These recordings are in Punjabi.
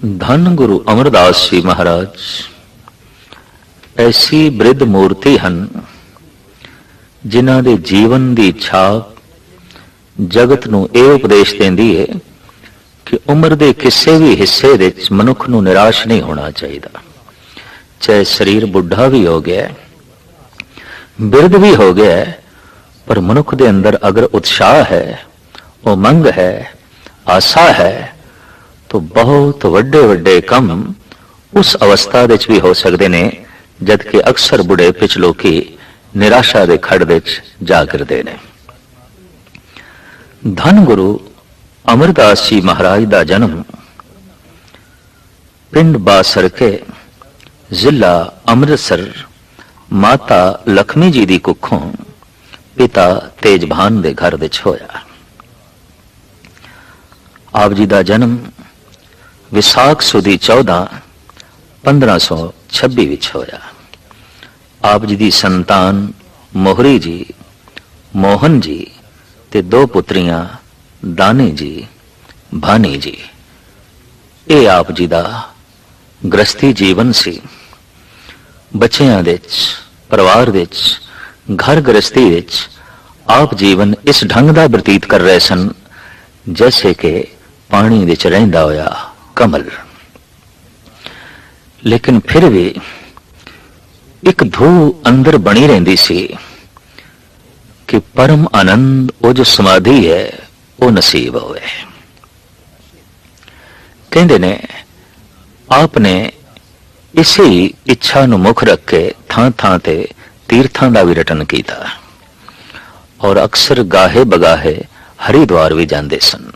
ਧੰਨ ਗੁਰੂ ਅਮਰਦਾਸ ਜੀ ਮਹਾਰਾਜ, ਐਸੀ ਬ੍ਰਿਧ ਮੂਰਤੀ ਹਨ ਜਿਨ੍ਹਾਂ ਦੇ ਜੀਵਨ ਦੀ ਛਾਪ ਜਗਤ ਨੂੰ ਇਹ ਉਪਦੇਸ਼ ਦਿੰਦੀ ਹੈ ਕਿ ਉਮਰ ਦੇ ਕਿਸੇ ਵੀ ਹਿੱਸੇ ਵਿੱਚ ਮਨੁੱਖ ਨੂੰ ਨਿਰਾਸ਼ ਨਹੀਂ ਹੋਣਾ ਚਾਹੀਦਾ। ਚਾਹੇ ਸਰੀਰ ਬੁੱਢਾ ਵੀ ਹੋ ਗਿਆ, ਬਿਰਧ ਵੀ ਹੋ ਗਿਆ, ਪਰ ਮਨੁੱਖ ਦੇ ਅੰਦਰ ਅਗਰ ਉਤਸ਼ਾਹ ਹੈ ਉਮੰਗ ਹੈ, ਆਸਾ ਹੈ ਤਾਂ ਬਹੁਤ ਵੱਡੇ ਵੱਡੇ ਕੰਮ ਉਸ ਅਵਸਥਾ ਵਿੱਚ ਵੀ ਹੋ ਸਕਦੇ ਨੇ, ਜਦ ਕਿ ਅਕਸਰ ਬੁੜੇ ਪਿਛ ਲੋਕੀ ਨਿਰਾਸ਼ਾ ਦੇ ਖੜ ਵਿੱਚ ਜਾ ਗਿਰਦੇ ਨੇ। ਧੰਨ ਗੁਰੂ ਅਮਰਦਾਸ ਜੀ ਮਹਾਰਾਜ ਦਾ ਜਨਮ ਪਿੰਡ ਬਾਸਰਕੇ ਜ਼ਿਲ੍ਹਾ ਅੰਮ੍ਰਿਤਸਰ ਮਾਤਾ ਲਖਮੀ ਜੀ ਦੀ ਕੁੱਖੋਂ ਪਿਤਾ ਤੇਜਭਾਨ ਦੇ ਘਰ ਵਿੱਚ ਹੋਇਆ। ਆਪ ਜੀ ਦਾ ਜਨਮ ਵਿਸਾਖ ਸੁਦੀ 14 1526 ਵਿੱਚ ਹੋਇਆ। ਆਪ ਜੀ ਦੀ ਸੰਤਾਨ ਮੋਹਰੀ ਜੀ, ਮੋਹਨ ਜੀ ਤੇ ਦੋ ਪੁੱਤਰੀਆਂ ਦਾਨੀ ਜੀ, ਭਾਨੀ ਜੀ। ਇਹ ਆਪ ਜੀ ਦਾ ਗ੍ਰਸਤੀ ਜੀਵਨ ਸੀ। ਬੱਚਿਆਂ ਦੇ ਵਿੱਚ, ਪਰਿਵਾਰ ਦੇ ਵਿੱਚ, ਘਰ ਗ੍ਰਸਤੀ ਵਿੱਚ ਆਪ ਜੀਵਨ ਇਸ ਢੰਗ ਦਾ ਬਤੀਤ ਕਰ ਰਹੇ ਸਨ, ਜੈਸੇ ਕਿ ਪਾਣੀ ਵਿੱਚ ਰਹਿੰਦਾ ਹੋਇਆ। ਕਮਲ। ਲੇਕਿਨ ਫਿਰ ਵੀ ਇੱਕ ਧੂ ਅੰਦਰ ਬਣੀ ਰਹਿੰਦੀ ਸੀ ਕਿ ਪਰਮ ਆਨੰਦ ਉਹ ਜੋ ਸਮਾਧੀ ਹੈ, ਉਹ ਨਸੀਬ ਹੋਵੇ। ਕਹਿੰਦੇ ਨੇ ਆਪ ਨੇ ਇਸੇ ਇੱਛਾ ਨੂੰ ਮੁੱਖ ਰੱਖ ਕੇ ਥਾਂ ਥਾਂ ਤੇ ਤੀਰਥਾਂ ਦਾ ਵੀ ਰਟਨ ਕੀਤਾ। ਔਰ ਅਕਸਰ ਗਾਹੇ ਬਗਾਹੇ ਹਰਿਦੁਆਰ ਵੀ ਜਾਂਦੇ ਸਨ।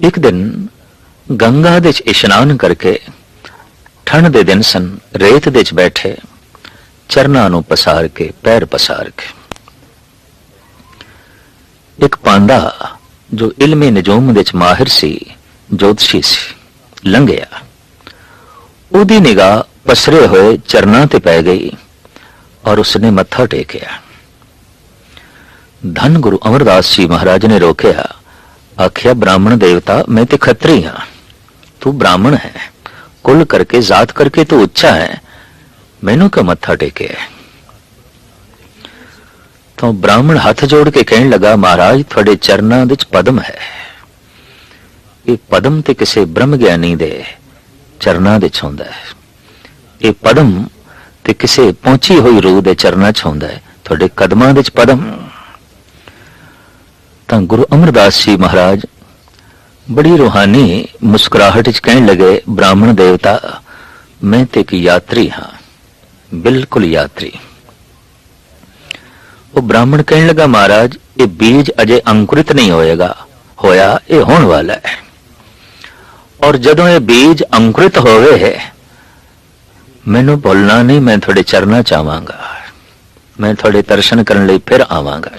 ਇੱਕ ਦਿਨ ਗੰਗਾ ਦੇ ਵਿੱਚ ਇਸ਼ਨਾਨ ਕਰਕੇ ਠੰਡ ਦੇ ਦਿਨ ਸਨ, ਰੇਤ ਦੇ ਵਿੱਚ ਬੈਠੇ, ਚਰਨਾਂ ਨੂੰ ਪਸਾਰ ਕੇ, ਪੈਰ ਪਸਾਰ ਕੇ। ਇੱਕ ਪਾਂਡਾ ਜੋ ਇਲਮੇ ਨਜੂਮ ਦੇ ਵਿੱਚ ਮਾਹਿਰ ਸੀ, ਜੋਤਸ਼ੀ ਸੀ, ਲੰਘਿਆ। ਉਹਦੀ ਨਿਗਾਹ ਪਸਰੇ ਹੋਏ ਚਰਨਾਂ ਤੇ ਪੈ ਗਈ ਔਰ ਉਸਨੇ ਮੱਥਾ ਟੇਕਿਆ। ਧੰਨ ਗੁਰੂ ਅਮਰਦਾਸ ਜੀ ਮਹਾਰਾਜ ਨੇ ਰੋਕਿਆ ਆਖਿਆ, ਬ੍ਰਾਹਮਣ ਦੇਵਤਾ, ਮੈਂ ਤੇ ਖੱਤਰੀ ਹਾਂ। ਤੂੰ ਬ੍ਰਾਹਮਣ ਹੈ। ਕੁੱਲ ਕਰਕੇ ਜ਼ਾਤ ਕਰਕੇ ਤੂੰ ਉੱਚਾ ਹੈ। ਮੈਨੂੰ ਕਿ ਮੱਥਾ ਟੇਕਿਆ ਤਾਂ ਬ੍ਰਾਹਮਣ ਹੱਥ ਜੋੜ ਕੇ ਕਹਿਣ ਲੱਗਾ, ਮਹਾਰਾਜ, ਤੁਹਾਡੇ ਚਰਨਾਂ ਵਿੱਚ ਪਦਮ ਹੈ। ਇਹ ਪਦਮ ਤੇ ਕਿਸੇ ਬ੍ਰਹਮ ਗਿਆਨੀ ਦੇ ਚਰਨਾਂ ਵਿੱਚ ਹੁੰਦਾ ਹੈ। ਇਹ ਪਦਮ ਤੇ ਕਿਸੇ ਪਹੁੰਚੀ ਹੋਈ ਰੂਹ ਦੇ ਚਰਨਾਂ 'ਚ ਹੁੰਦਾ ਹੈ। ਤੁਹਾਡੇ ਕਦਮਾਂ ਵਿੱਚ ਪਦਮ ਤਾਂ ਗੁਰੂ ਅਮਰਦਾਸ ਜੀ ਮਹਾਰਾਜ ਬੜੀ ਰੂਹਾਨੀ ਮੁਸਕਰਾਹਟ ਵਿੱਚ ਕਹਿਣ ਲੱਗੇ, ਬ੍ਰਾਹਮਣ ਦੇਵਤਾ, ਮੈਂ ਤੇ ਇੱਕ ਯਾਤਰੀ ਹਾਂ, ਬਿਲਕੁਲ ਯਾਤਰੀ। ਉਹ ਬ੍ਰਾਹਮਣ ਕਹਿਣ ਲੱਗਾ, ਮਹਾਰਾਜ, ਇਹ ਬੀਜ ਅਜੇ ਅੰਕੁਰਿਤ ਨਹੀਂ ਹੋਏਗਾ, ਹੋਇਆ ਇਹ ਹੋਣ ਵਾਲਾ ਹੈ। ਔਰ ਜਦੋਂ ਇਹ ਬੀਜ ਅੰਕੁਰਿਤ ਹੋਵੇ, ਮੈਨੂੰ ਬੋਲਣਾ ਨਹੀਂ, ਮੈਂ ਤੁਹਾਡੇ ਚਰਨਾਂ ਚ ਆਵਾਂਗਾ। ਮੈਂ ਤੁਹਾਡੇ ਦਰਸ਼ਨ ਕਰਨ ਲਈ ਫਿਰ ਆਵਾਂਗਾ।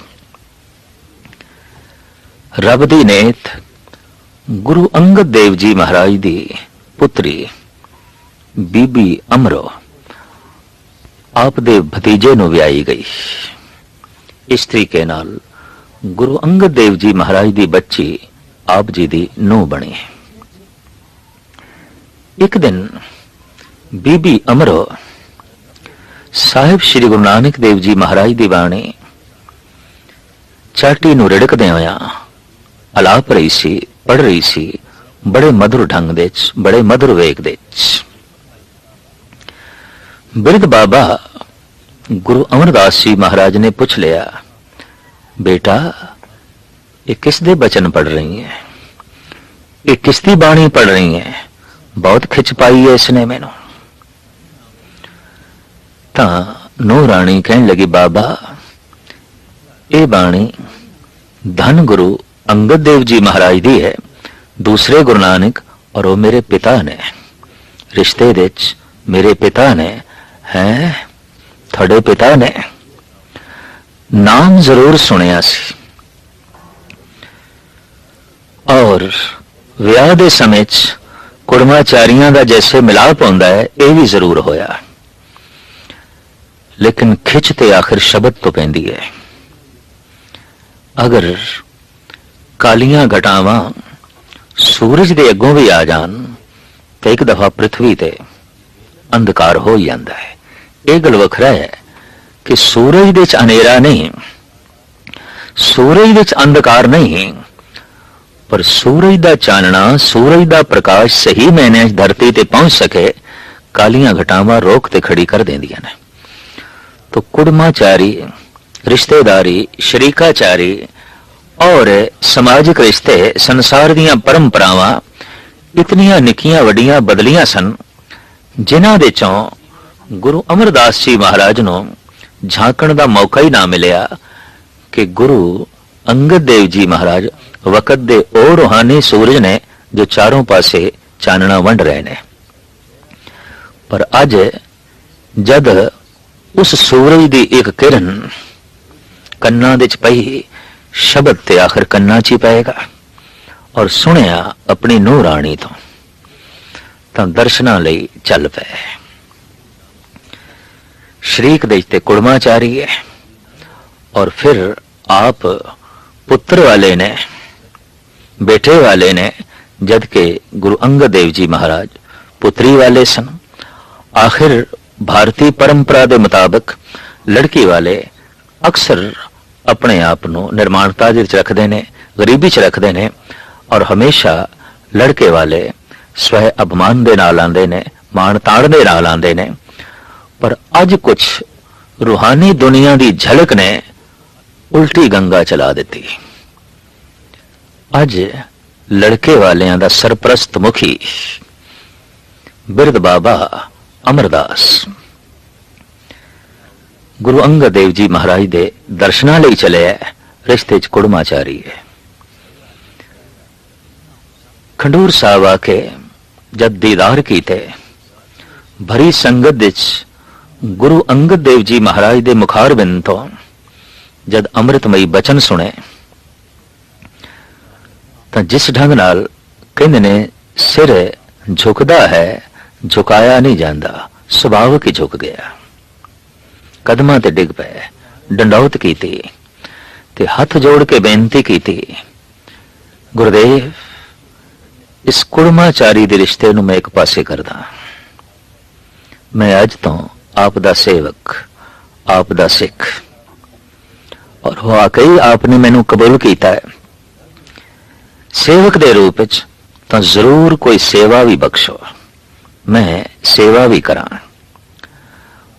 ਰੱਬ ਦੀ ਨੇਤ ਗੁਰੂ ਅੰਗਦ ਦੇਵ ਜੀ ਮਹਾਰਾਜ ਦੀ ਪੁੱਤਰੀ ਬੀਬੀ ਅਮਰੋ ਆਪ ਦੇ ਭਤੀਜੇ ਨੂੰ ਵਿਆਹੀ ਗਈ। ਇਸ ਤਰੀਕੇ ਨਾਲ ਗੁਰੂ ਅੰਗਦ ਦੇਵ ਜੀ ਮਹਾਰਾਜ ਦੀ ਬੱਚੀ ਆਪ ਜੀ ਦੀ ਨੂੰਹ ਬਣੀ। ਇੱਕ ਦਿਨ ਬੀਬੀ ਅਮਰੋ ਸਾਹਿਬ ਸ੍ਰੀ ਗੁਰੂ ਨਾਨਕ ਦੇਵ ਜੀ ਮਹਾਰਾਜ ਦੀ ਬਾਣੀ ਚਾਟੀ ਨੂੰ ਰਿੜਕਦੇ ਹੋਇਆ ਅਲਾਪ ਰਹੀ ਸੀ ਪੜ ਰਹੀ ਸੀ, ਬੜੇ ਮధుਰ ਢੰਗ ਦੇ ਵਿੱਚ ਬੜੇ ਮధుਰ ਵੇਗ ਦੇ ਵਿੱਚ ਬਿਰਧ ਬਾਬਾ ਗੁਰੂ ਅਮਰਦਾਸ ਜੀ ਮਹਾਰਾਜ ਨੇ ਪੁੱਛ ਲਿਆ, ਬੇਟਾ, ਇਹ ਕਿਸ ਦੇ ਬਚਨ ਪੜ ਰਹੀ ਹੈ? ਇਹ ਕਿਸ ਦੀ ਬਾਣੀ ਪੜ ਰਹੀ ਹੈ? ਬਹੁਤ ਖਿੱਚ ਪਾਈ ਹੈ ਇਸਨੇ ਮੈਨੂੰ। ਤਾਂ ਨੋ ਰਾਣੀ ਕਹਿਣ ਲੱਗੀ, ਬਾਬਾ, ਇਹ ਬਾਣੀ ਧੰਨ ਗੁਰੂ ਅੰਗਦ ਦੇਵ ਜੀ ਮਹਾਰਾਜ ਦੀ ਹੈ ਦੂਸਰੇ ਗੁਰੂ ਨਾਨਕ ਔਰ ਉਹ ਮੇਰੇ ਪਿਤਾ ਨੇ ਰਿਸ਼ਤੇ ਦੇ ਵਿੱਚ ਮੇਰੇ ਪਿਤਾ ਨੇ ਹੈ ਤੁਹਾਡੇ ਪਿਤਾ ਨੇ ਨਾਮ ਜ਼ਰੂਰ ਸੁਣਿਆ ਸੀ ਔਰ ਵਿਆਹ ਦੇ ਸਮੇਂ 'ਚ ਕੁੜਮਾਚਾਰੀਆਂ ਦਾ ਜੈਸੇ ਮਿਲਾਪ ਹੁੰਦਾ ਹੈ ਇਹ ਵੀ ਜ਼ਰੂਰ ਹੋਇਆ ਲੇਕਿਨ ਖਿੱਚ ਤੇ ਆਖਿਰ ਸ਼ਬਦ ਤੋਂ ਪੈਂਦੀ ਹੈ ਅਗਰ ਕਾਲੀਆਂ ਘਟਾਵਾਂ ਸੂਰਜ ਦੇ ਅੱਗੋਂ ਵੀ ਆ ਜਾਣ ਤੇ ਇੱਕ ਦਫਾ ਪ੍ਰithvi ਤੇ ਅੰਧਕਾਰ ਹੋ ਜਾਂਦਾ ਹੈ। ਇਹ ਗੱਲ ਵੱਖਰਾ ਹੈ ਕਿ ਸੂਰਜ ਦੇ ਚ ਹਨੇਰਾ ਨਹੀਂ, ਸੂਰਜ ਵਿੱਚ ਅੰਧਕਾਰ ਨਹੀਂ, ਪਰ ਸੂਰਜ ਦਾ ਚਾਨਣਾ, ਸੂਰਜ ਦਾ ਪ੍ਰਕਾਸ਼ ਸਹੀ ਮੈਨੇ ਧਰਤੀ ਤੇ ਪਹੁੰਚ ਸਕੇ, ਕਾਲੀਆਂ ਘਟਾਵਾਂ ਰੋਕ ਤੇ ਖੜੀ ਕਰ ਦਿੰਦੀਆਂ ਨੇ। ਤੋ ਕੁੜਮਾਚਾਰੀ, ਰਿਸ਼ਤੇਦਾਰੀ, ਸ਼ਰੀਕਾਚਾਰੀ ਔਰ ਸਮਾਜਿਕ ਰਿਸ਼ਤੇ ਸੰਸਾਰ ਦੀਆਂ ਪਰੰਪਰਾਵਾਂ ਇਤਨੀਆਂ ਨਿੱਕੀਆਂ ਵੱਡੀਆਂ ਬਦਲੀਆਂ ਸਨ, ਜਿਨ੍ਹਾਂ ਦੇ ਚੋਂ ਗੁਰੂ ਅਮਰਦਾਸ ਜੀ ਮਹਾਰਾਜ ਨੂੰ ਝਾਂਕਣ ਦਾ ਮੌਕਾ ਹੀ ਨਾ ਮਿਲਿਆ ਕਿ ਗੁਰੂ ਅੰਗਦ ਦੇਵ ਜੀ ਮਹਾਰਾਜ ਵਕਤ ਦੇ ਉਹ ਰੂਹਾਨੀ ਸੂਰਜ ਨੇ ਜੋ ਚਾਰੋਂ ਪਾਸੇ ਚਾਨਣਾ ਵੰਡ ਰਹੇ ਨੇ। ਪਰ ਅੱਜ ਜਦ ਉਸ ਸੂਰਜ ਦੀ ਇੱਕ ਕਿਰਨ ਕੰਨਾਂ ਦੇ ਚ ਪਈ ਸ਼ਬਦ ਤੇ ਆਖਰ ਕੰਨਾਂ 'ਚ ਹੀ ਪਏਗਾ ਔਰ ਸੁਣਿਆ ਆਪਣੀ ਨੂੰਹ ਰਾਣੀ ਤੋਂ ਤਾਂ ਦਰਸ਼ਨਾਂ ਲਈ ਚੱਲ ਪਏ ਸ਼ਰੀਕ ਦੇ ਤੇ ਕੁੜਮਾਚਾਰੀ ਹੈ ਔਰ ਫਿਰ ਆਪ ਪੁੱਤਰ ਵਾਲੇ ਨੇ ਬੇਟੇ ਵਾਲੇ ਨੇ ਜਦ ਕਿ ਗੁਰੂ ਅੰਗਦ ਦੇਵ ਜੀ ਮਹਾਰਾਜ ਪੁੱਤਰੀ ਵਾਲੇ ਸਨ ਆਖਿਰ ਭਾਰਤੀ ਪਰੰਪਰਾ ਦੇ ਮੁਤਾਬਕ ਲੜਕੀ ਵਾਲੇ ਅਕਸਰ ਆਪਣੇ ਆਪ ਨੂੰ ਨਿਰਮਾਣਤਾ ਦੇ ਵਿੱਚ ਰੱਖਦੇ ਨੇ, ਗਰੀਬੀ 'ਚ ਰੱਖਦੇ ਨੇ ਔਰ ਹਮੇਸ਼ਾ ਲੜਕੇ ਵਾਲੇ ਸਵੈ ਅਪਮਾਨ ਦੇ ਨਾਲ ਆਉਂਦੇ ਨੇ, ਮਾਣ ਤਾਣ ਦੇ ਨਾਲ ਆਉਂਦੇ ਨੇ। ਪਰ ਅੱਜ ਕੁਝ ਰੂਹਾਨੀ ਦੁਨੀਆ ਦੀ ਝਲਕ ਨੇ ਉਲਟੀ ਗੰਗਾ ਚਲਾ ਦਿੱਤੀ। ਅੱਜ ਲੜਕੇ ਵਾਲਿਆਂ ਦਾ ਸਰਪ੍ਰਸਤ ਮੁਖੀ ਬਿਰਧ ਬਾਬਾ ਅਮਰਦਾਸ। ਗੁਰੂ ਅੰਗਦ ਦੇਵ ਜੀ ਮਹਾਰਾਜ ਦੇ ਦਰਸ਼ਨਾਂ ਲਈ ਚੱਲਿਆ ਰਿਸ਼ਤੇ ਚ ਕੁੜਮਾਚਾਰੀ ਹੈ ਖੰਡੂਰ ਸਾਹਿਬ ਆ ਕੇ ਜਦ ਦੀਦਾਰ ਕੀਤੇ, ਭਰੀ ਸੰਗਤ ਵਿੱਚ ਗੁਰੂ ਅੰਗਦ ਦੇਵ ਜੀ ਮਹਾਰਾਜ ਦੇ ਮੁਖਾਰਬਿੰਦ ਤੋਂ ਜਦ ਅੰਮ੍ਰਿਤਮਈ ਬਚਨ ਸੁਣੇ, ਤਾਂ ਜਿਸ ਢੰਗ ਨਾਲ ਕਹਿੰਦੇ ਨੇ, ਸਿਰ ਝੁਕਦਾ ਹੈ, ਝੁਕਾਇਆ ਨਹੀਂ ਜਾਂਦਾ, ਸੁਭਾਵਕ ਹੀ ਝੁਕ ਗਿਆ। ਕਦਮਾਂ ਤੇ ਡਿੱਗ ਪਏ, ਡੰਡੌਤ ਕੀਤੀ ਤੇ ਹੱਥ ਜੋੜ ਕੇ ਬੇਨਤੀ ਕੀਤੀ, ਗੁਰਦੇਵ, ਇਸ ਕੁੜਮਾਚਾਰੀ ਦੇ ਰਿਸ਼ਤੇ ਨੂੰ ਮੈਂ ਇੱਕ ਪਾਸੇ ਕਰਦਾ। ਮੈਂ ਅੱਜ ਤੋਂ ਆਪ ਦਾ ਸੇਵਕ, ਆਪ ਦਾ ਸਿੱਖ। ਔਰ ਵਾਕਈ ਆਪਨੇ ਮੈਨੂੰ ਕਬੂਲ ਕੀਤਾ ਹੈ। ਸੇਵਕ ਦੇ ਰੂਪ ਵਿੱਚ ਤਾਂ ਜ਼ਰੂਰ ਕੋਈ ਸੇਵਾ ਵੀ ਬਖਸ਼ੋ। ਮੈਂ ਸੇਵਾ ਵੀ ਕਰਾਂ।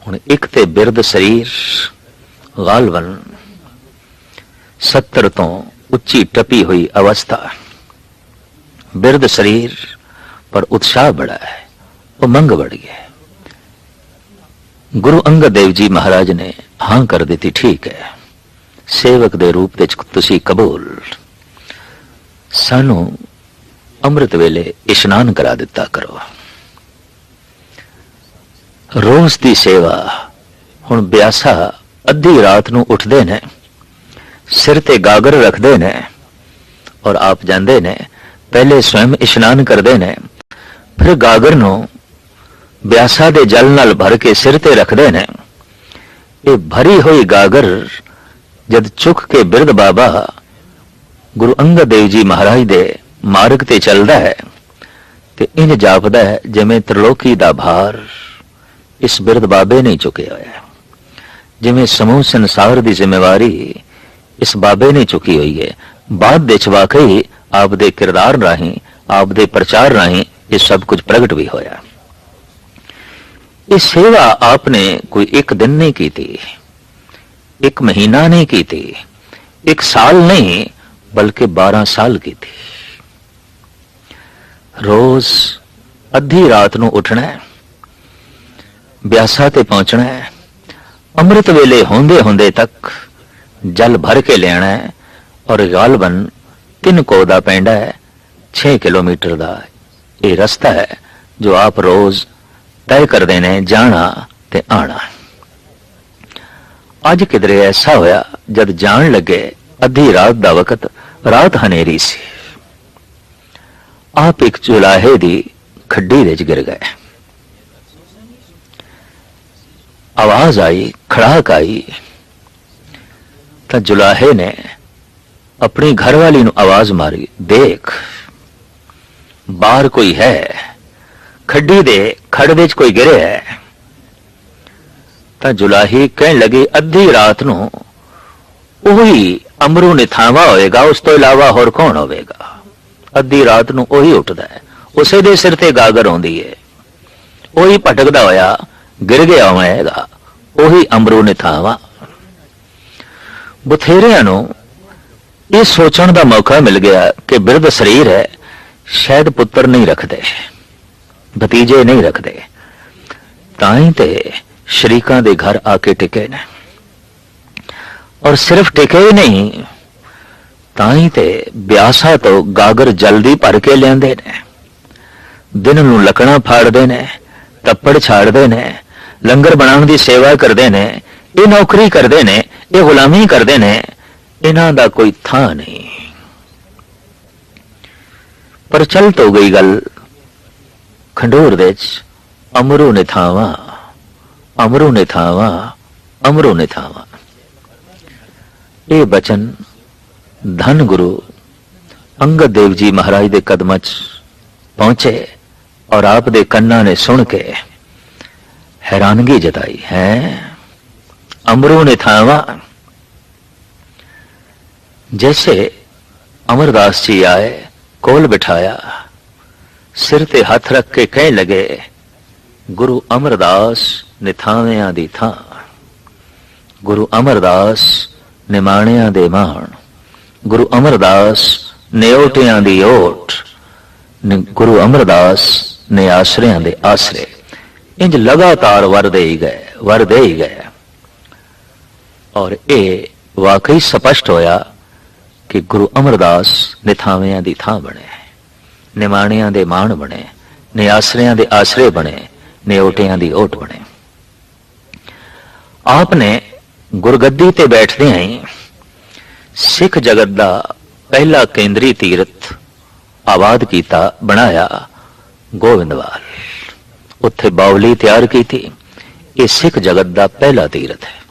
ਹੁਣ ਇੱਕ ਤੇ ਬਿਰਧ ਸਰੀਰ, ਗਾਲਵਨ 70 ਤੋਂ ਉੱਚੀ ਟਪੀ ਹੋਈ ਅਵਸਥਾ। ਬਿਰਧ ਸਰੀਰ, ਪਰ ਉਤਸ਼ਾਹ ਬੜਾ ਹੈ, ਉਮੰਗ ਵੜ ਗਿਆ ਗੁਰੂ ਅੰਗਦ ਦੇਵ ਜੀ ਮਹਾਰਾਜ ਨੇ ਹਾਂ ਕਰ ਦਿੱਤੀ, ਠੀਕ ਹੈ। ਸੇਵਕ ਦੇ ਰੂਪ ਵਿੱਚ ਤੁਸੀਂ ਕਬੂਲ। ਸਾਨੂੰ ਅੰਮ੍ਰਿਤ ਵੇਲੇ ਇਸ਼ਨਾਨ ਕਰਾ ਦਿੱਤਾ ਕਰੋ। ਰੋਜ਼ ਦੀ ਸੇਵਾ। ਹੁਣ ਬਿਆਸਾ ਅੱਧੀ ਰਾਤ ਨੂੰ ਉੱਠਦੇ ਨੇ, ਸਿਰ ਤੇ ਗਾਗਰ ਰੱਖਦੇ ਨੇ ਔਰ ਆਪ ਜਾਂਦੇ ਨੇ, ਪਹਿਲੇ ਸਵੈਮ ਇਸ਼ਨਾਨ ਕਰਦੇ ਨੇ, ਫਿਰ ਗਾਗਰ ਨੂੰ ਬਿਆਸਾ ਦੇ ਜਲ ਨਾਲ ਭਰ ਕੇ ਸਿਰ ਤੇ ਰੱਖਦੇ ਨੇ। ਇਹ ਭਰੀ ਹੋਈ ਗਾਗਰ ਜਦ ਚੁੱਕ ਕੇ ਬਿਰਧ ਬਾਬਾ ਗੁਰੂ ਅੰਗਦ ਦੇਵ ਜੀ ਮਹਾਰਾਜ ਦੇ ਮਾਰਗ ਤੇ ਚੱਲਦਾ ਹੈ ਤੇ ਇੰਜ ਜਾਪਦਾ ਹੈ, ਜਿਵੇਂ ਤ੍ਰਿਲੋਕੀ ਦਾ ਭਾਰ। ਇਸ ਬਿਰਧ ਬਾਬੇ ਨੇ ਚੁੱਕਿਆ ਹੋਇਆ ਜਿਵੇਂ ਸਮੂਹ ਸੰਸਾਰ ਦੀ ਜ਼ਿੰਮੇਵਾਰੀ ਇਸ ਬਾਬੇ ਨੇ ਚੁੱਕੀ ਹੋਈ ਹੈ। ਬਾਅਦ ਦੇ ਵਾਕਈ ਆਪ ਦੇ ਕਿਰਦਾਰ ਰਾਹੀਂ ਆਪ ਦੇ ਪ੍ਰਚਾਰ ਰਾਹੀਂ ਇਹ ਸਭ ਕੁਝ ਪ੍ਰਗਟ ਵੀ ਹੋਇਆ। ਇਹ ਸੇਵਾ ਆਪ ਨੇ ਕੋਈ ਇੱਕ ਦਿਨ ਨਹੀਂ ਕੀਤੀ, ਇੱਕ ਮਹੀਨਾ ਨਹੀਂ ਕੀਤੀ, ਇੱਕ ਸਾਲ ਨਹੀਂ, ਬਲਕਿ 12 ਸਾਲ ਕੀਤੀ। ਰੋਜ਼ ਅੱਧੀ ਰਾਤ ਨੂੰ ਉੱਠਣਾ ਹੈ। ਬਿਆਸਾ ਤੇ ਪਹੁੰਚਣਾ ਹੈ। ਅੰਮ੍ਰਿਤ ਵੇਲੇ ਹੁੰਦੇ ਹੁੰਦੇ ਤੱਕ ਜਲ ਭਰ ਕੇ ਲੈਣਾ ਹੈ ਔਰ ਗਾਲਬਨ ਤਿੰਨ ਕੋ ਦਾ ਪੈਂਡਾ ਹੈ 6 ਕਿਲੋਮੀਟਰ ਦਾ। ਇਹ ਰਸਤਾ ਹੈ ਜੋ ਆਪ ਰੋਜ਼ ਤੈਅ ਕਰਦੇ ਨੇ ਜਾਣਾ ਤੇ ਆਣਾ। ਅੱਜ ਕਿਧਰੇ ਐਸਾ ਹੋਇਆ ਜਦ ਜਾਣ ਲੱਗੇ ਅੱਧੀ ਰਾਤ ਦਾ ਵਕਤ ਰਾਤ ਹਨੇਰੀ ਸੀ। ਆਪ ਇੱਕ ਚੁਲਾਹੇ ਦੀ ਖੱਡੀ ਵਿੱਚ ਗਿਰ ਗਏ। ਆਵਾਜ਼ ਆਈ, ਖੜਾਕ ਆਈ। ਤਾਂ ਜੁਲਾਹੇ ਨੇ ਆਪਣੀ ਘਰਵਾਲੀ ਨੂੰ ਆਵਾਜ਼ ਮਾਰੀ, ਦੇਖ, ਬਾਹਰ ਕੋਈ ਹੈ, ਖੱਡੀ ਦੇ ਖੜ ਵਿੱਚ ਕੋਈ ਗਿਰਿਆ ਹੈ। ਤਾਂ ਜੁਲਾਹੀ ਕਹਿਣ ਲੱਗੇ, ਅੱਧੀ ਰਾਤ ਨੂੰ ਉਹੀ ਅਮਰੂ ਨਿਥਾਵਾ ਹੋਏਗਾ, ਉਸ ਤੋਂ ਇਲਾਵਾ ਹੋਰ ਕੌਣ ਹੋਵੇਗਾ? ਅੱਧੀ ਰਾਤ ਨੂੰ ਉਹੀ ਉੱਠਦਾ ਹੈ, ਉਸੇ ਦੇ ਸਿਰ ਤੇ ਗਾਗਰ ਆਉਂਦੀ ਹੈ। ਉਹੀ ਭਟਕਦਾ ਹੋਇਆ, ਗਿਰ ਗਿਆ ਹੋਵੇਗਾ। ਉਹੀ ਅਮਰੂ ਨਿਥਾਵਾ ਬਥੇਰਿਆਂ ਨੂੰ ਇਹ ਸੋਚਣ ਦਾ ਮੌਕਾ ਮਿਲ ਗਿਆ ਕਿ ਬਿਰਧ ਸਰੀਰ ਹੈ, ਸ਼ਾਇਦ ਪੁੱਤਰ ਨਹੀਂ ਰੱਖਦੇ, ਭਤੀਜੇ ਨਹੀਂ ਰੱਖਦੇ। ਤਾਂ ਹੀ ਤੇ ਸ਼ਰੀਕਾਂ ਦੇ ਘਰ ਆ ਕੇ ਟਿਕੇ ਨੇ। ਔਰ ਸਿਰਫ ਟਿਕੇ ਹੀ ਨਹੀਂ ਤਾਂ ਹੀ ਤੇ ਬਿਆਸਾ ਤੋਂ ਗਾਗਰ ਜਲਦੀ ਭਰ ਕੇ ਲਿਆਂਦੇ ਨੇ। ਦਿਨ ਨੂੰ ਲਕਣਾ ਫਾੜਦੇ ਨੇ, ਤੱਪੜ ਛਾੜਦੇ ਨੇ ਲੰਗਰ ਬਣਾਉਣ ਦੀ ਸੇਵਾ ਕਰਦੇ ਨੇ, ਇਹ ਨੌਕਰੀ ਕਰਦੇ ਨੇ, ਇਹ ਗੁਲਾਮੀ ਕਰਦੇ ਨੇ, ਇਹਨਾਂ ਦਾ ਕੋਈ ਥਾਂ ਨਹੀਂ। ਪਰ ਚਲ ਤੋ ਗਈ ਗੱਲ, ਖੰਡੂਰ ਵਿੱਚ ਅਮਰੂ ਨੇ ਥਾਵਾ, ਅਮਰੂ ਨੇ ਥਾਵਾ, ਅਮਰੂ ਨੇ ਥਾਵਾ। ਇਹ ਬਚਨ ਧਨ ਗੁਰੂ ਅੰਗਦ ਦੇਵ ਜੀ ਮਹਾਰਾਜ ਦੇ ਕਦਮਾਂ 'ਚ ਪਹੁੰਚੇ ਔਰ ਆਪ ਦੇ ਕੰਨਾਂ ਨੇ ਸੁਣ ਕੇ ਹੈਰਾਨਗੀ ਜਤਾਈ ਹੈ। ਅਮਰੂ ਨੇ ਥਾਵਾ। ਜੈਸੇ ਅਮਰਦਾਸ ਜੀ ਆਏ, ਕੋਲ ਬਿਠਾਇਆ। ਸਿਰ ਤੇ ਹੱਥ ਰੱਖ ਕੇ ਕਹਿ ਲਗੇ, ਗੁਰੂ ਅਮਰਦਾਸ ਨਿਥਾਵਿਆਂ ਦੀ ਥਾਂ। ਗੁਰੂ ਅਮਰਦਾਸ ਨਿਮਾਣਿਆਂ ਦੇ ਮਾਣ। ਗੁਰੂ ਅਮਰਦਾਸ ਨੇ ਓਟਿਆਂ ਦੀ ਓਟ। ਗੁਰੂ ਅਮਰਦਾਸ ਨੇ ਆਸਰਿਆਂ ਦੇ ਆਸਰੇ। ਇੰਜ ਲਗਾਤਾਰ ਵਰਦੇ ਹੀ ਗਏ, ਵਰਦੇ ਹੀ ਗਏ। ਔਰ ਇਹ ਵਾਕਈ ਸਪਸ਼ਟ ਹੋਇਆ ਕਿ ਗੁਰੂ ਅਮਰਦਾਸ ਨਿਥਾਵਿਆਂ ਦੀ ਥਾਂ ਬਣੇ ਨਿਮਾਣਿਆਂ ਦੇ ਮਾਣ ਬਣੇ ਨਿਆਸਰਿਆਂ ਦੇ ਆਸਰੇ ਬਣੇ ਨਿਓਟਿਆਂ ਦੀ ਓਟ ਬਣੇ। ਆਪ ਨੇ ਗੁਰਗੱਦੀ ਤੇ ਬੈਠਦਿਆਂ ਹੀ ਸਿੱਖ ਜਗਤ ਦਾ ਪਹਿਲਾ ਕੇਂਦਰੀ ਤੀਰਥ ਆਬਾਦ ਕੀਤਾ, ਬਣਾਇਆ ਗੋਬਿੰਦਵਾਲ। ਉੱਥੇ ਬਾਵਲੀ ਤਿਆਰ ਕੀਤੀ। ਇਹ ਸਿੱਖ ਜਗਤ ਦਾ ਪਹਿਲਾ ਤੀਰਥ ਹੈ।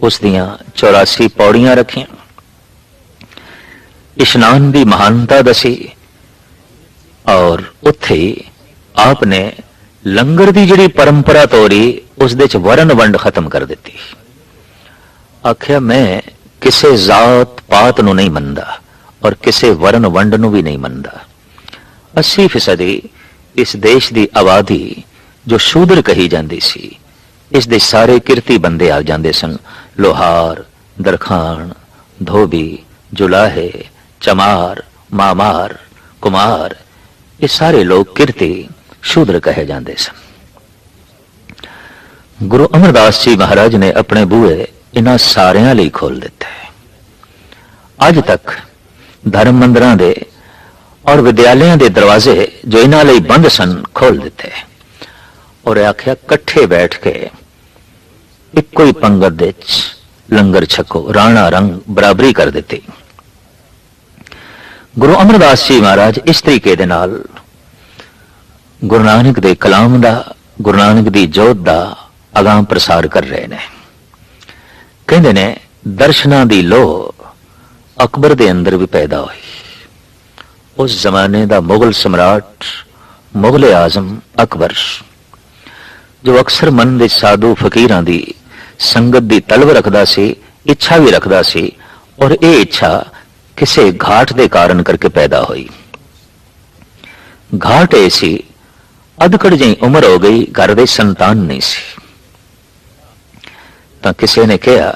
ਉਸ ਦੀਆਂ 84 ਪੌੜੀਆਂ ਰੱਖੀਆਂ। ਇਸ਼ਨਾਨ ਦੀ ਮਹਾਨਤਾ ਦਸੀ। ਔਰ ਉੱਥੇ ਆਪ ਨੇ ਲੰਗਰ ਦੀ ਜਿਹੜੀ ਪਰੰਪਰਾ ਤੋਰੀ, ਉਸ ਦੇ ਚ ਵਰਨ ਵੰਡ ਖਤਮ ਕਰ ਦਿੱਤੀ। ਆਖਿਆ, ਮੈਂ ਕਿਸੇ ਜ਼ਾਤ ਪਾਤ ਨੂੰ ਨਹੀਂ ਮੰਨਦਾ ਔਰ ਕਿਸੇ ਵਰਨ ਵੰਡ ਨੂੰ ਵੀ ਨਹੀਂ ਮੰਨਦਾ। 80% ਇਸ ਦੇਸ਼ ਦੀ ਆਬਾਦੀ ਜੋ ਸ਼ੂਦਰ ਕਹੀ ਜਾਂਦੀ ਸੀ, ਇਸ ਦੇ ਸਾਰੇ ਕਿਰਤੀ ਬੰਦੇ ਆ ਜਾਂਦੇ ਸਨ। ਲੋਹਾਰ ਦਰਖਾਨ ਧੋਬੀ, ਜੁਲਾਹੇ, ਚਮਾਰ, ਮਾਮਾਰ, ਕੁਮਾਰ, ਇਹ ਸਾਰੇ ਲੋਕ ਕਿਰਤੀ ਸ਼ੂਦਰ ਕਹੇ ਜਾਂਦੇ ਸਨ। ਗੁਰੂ ਅਮਰਦਾਸ ਜੀ ਮਹਾਰਾਜ ਨੇ ਆਪਣੇ ਬੂਹੇ ਇਹਨਾਂ ਸਾਰਿਆਂ ਲਈ ਖੋਲ ਦਿੱਤੇ। ਅੱਜ ਤੱਕ ਧਰਮ ਮੰਦਰਾਂ ਦੇ ਔਰ ਵਿਦਿਆਲਿਆਂ ਦੇ ਦਰਵਾਜ਼ੇ ਜੋ ਇਹਨਾਂ ਲਈ ਬੰਦ ਸਨ ਖੋਲ ਦਿੱਤੇ। ਔਰ ਆਖਿਆ, ਇਕੱਠੇ ਬੈਠ ਕੇ। ਇੱਕੋ ਹੀ ਪੰਗਤ ਦੇ ਵਿੱਚ ਲੰਗਰ ਛਕੋ, ਰਾਣਾ ਰੰਗ ਬਰਾਬਰੀ ਕਰ ਦਿੱਤੀ। ਗੁਰੂ ਅਮਰਦਾਸ ਜੀ ਮਹਾਰਾਜ ਇਸ ਤਰੀਕੇ ਦੇ ਨਾਲ ਗੁਰੂ ਨਾਨਕ ਦੇ ਕਲਾਮ ਦਾ, ਗੁਰੂ ਨਾਨਕ ਦੀ ਜੋਤ ਦਾ ਅਗਾਮ ਪ੍ਰਸਾਰ ਕਰ ਰਹੇ ਨੇ। ਕਹਿੰਦੇ ਨੇ, ਦਰਸ਼ਨਾਂ ਦੀ ਲੋ ਅਕਬਰ ਦੇ ਅੰਦਰ ਵੀ ਪੈਦਾ ਹੋਈ। ਉਸ ਜ਼ਮਾਨੇ ਦਾ ਮੁਗਲ ਸਮਰਾਟ ਮੁਗਲ ਆਜ਼ਮ ਅਕਬਰ ਜੋ ਅਕਸਰ ਮਨ ਦੇ ਸਾਧੂ ਫਕੀਰਾਂ ਦੀ ਸੰਗਤ ਦੀ ਤਲਬ ਰੱਖਦਾ ਸੀ, ਇੱਛਾ ਵੀ ਰੱਖਦਾ ਸੀ ਔਰ ਇਹ ਇੱਛਾ ਕਿਸੇ ਘਾਟ ਦੇ ਕਾਰਨ ਕਰਕੇ ਪੈਦਾ ਹੋਈ। ਘਾਟ ਇਹ ਸੀ, ਅਧਕੜ ਜਿਹੀ ਉਮਰ ਹੋ ਗਈ, ਘਰ ਦੇ ਸੰਤਾਨ ਨਹੀਂ ਸੀ। ਤਾਂ ਕਿਸੇ ਨੇ ਕਿਹਾ,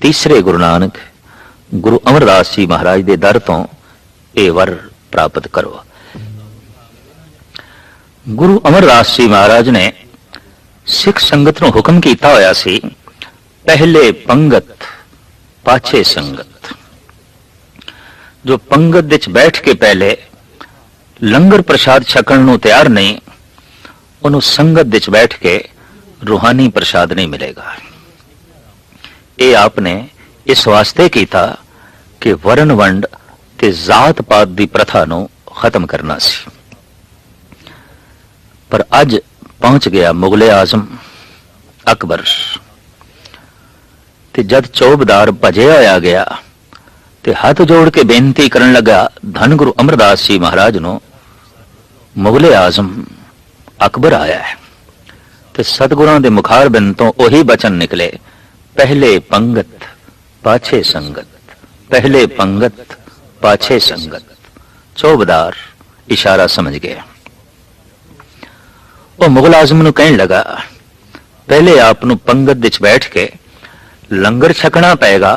ਤੀਸਰੇ ਗੁਰੂ ਨਾਨਕ, ਗੁਰੂ ਅਮਰਦਾਸ ਜੀ ਮਹਾਰਾਜ ਦੇ ਦਰ ਤੋਂ ਇਹ ਵਰ ਪ੍ਰਾਪਤ ਕਰੋ। ਗੁਰੂ ਅਮਰਦਾਸ ਜੀ ਮਹਾਰਾਜ ਨੇ ਸਿੱਖ ਸੰਗਤ ਨੂੰ ਹੁਕਮ ਕੀਤਾ ਹੋਇਆ ਸੀ, ਪਹਿਲੇ ਪੰਗਤ, ਪਾਛੇ ਸੰਗਤ। ਜੋ ਪੰਗਤ ਵਿੱਚ ਬੈਠ ਕੇ ਪਹਿਲੇ ਲੰਗਰ ਪ੍ਰਸ਼ਾਦ ਛਕਣ ਨੂੰ ਤਿਆਰ ਨਹੀਂ, ਉਹਨੂੰ ਸੰਗਤ ਵਿੱਚ ਬੈਠ ਕੇ ਰੂਹਾਨੀ ਪ੍ਰਸ਼ਾਦ ਨਹੀਂ ਮਿਲੇਗਾ। ਇਹ ਆਪਨੇ ਇਸ ਵਾਸਤੇ ਕੀਤਾ ਕਿ ਵਰਨ ਵੰਡ ਤੇ ਜ਼ਾਤ ਪਾਤ ਦੀ ਪ੍ਰਥਾ ਨੂੰ ਖਤਮ ਕਰਨਾ ਸੀ। ਪਰ ਅੱਜ ਪਹੁੰਚ ਗਿਆ ਮੁਗਲੇ ਆਜ਼ਮ ਅਕਬਰ। ਤੇ ਜਦ ਚੌਬਦਾਰ ਭਜਿਆ ਹੋਇਆ ਗਿਆ ਤੇ ਹੱਥ ਜੋੜ ਕੇ ਬੇਨਤੀ ਕਰਨ ਲੱਗਾ, ਧੰਨ ਗੁਰੂ ਅਮਰਦਾਸ ਜੀ ਮਹਾਰਾਜ ਨੂੰ ਮੁਗਲ ਆਜ਼ਮ ਅਕਬਰ ਆਇਆ ਹੈ। ਤੇ ਸਤਿਗੁਰਾਂ ਦੇ ਮੁਖਾਰ ਬਿੰਦ ਤੋਂ ਉਹੀ ਬਚਨ ਨਿਕਲੇ, ਪਹਿਲੇ ਪੰਗਤ, ਪਾਛੇ ਸੰਗਤ, ਪਹਿਲੇ ਪੰਗਤ, ਪਾਛੇ ਸੰਗਤ। ਚੌਬਦਾਰ ਇਸ਼ਾਰਾ ਸਮਝ ਗਿਆ। ਉਹ ਮੁਗਲ ਆਜ਼ਮ ਨੂੰ ਕਹਿਣ ਲੱਗਾ, ਪਹਿਲੇ ਆਪ ਨੂੰ ਪੰਗਤ ਵਿੱਚ ਬੈਠ ਕੇ ਲੰਗਰ ਛਕਣਾ ਪਏਗਾ,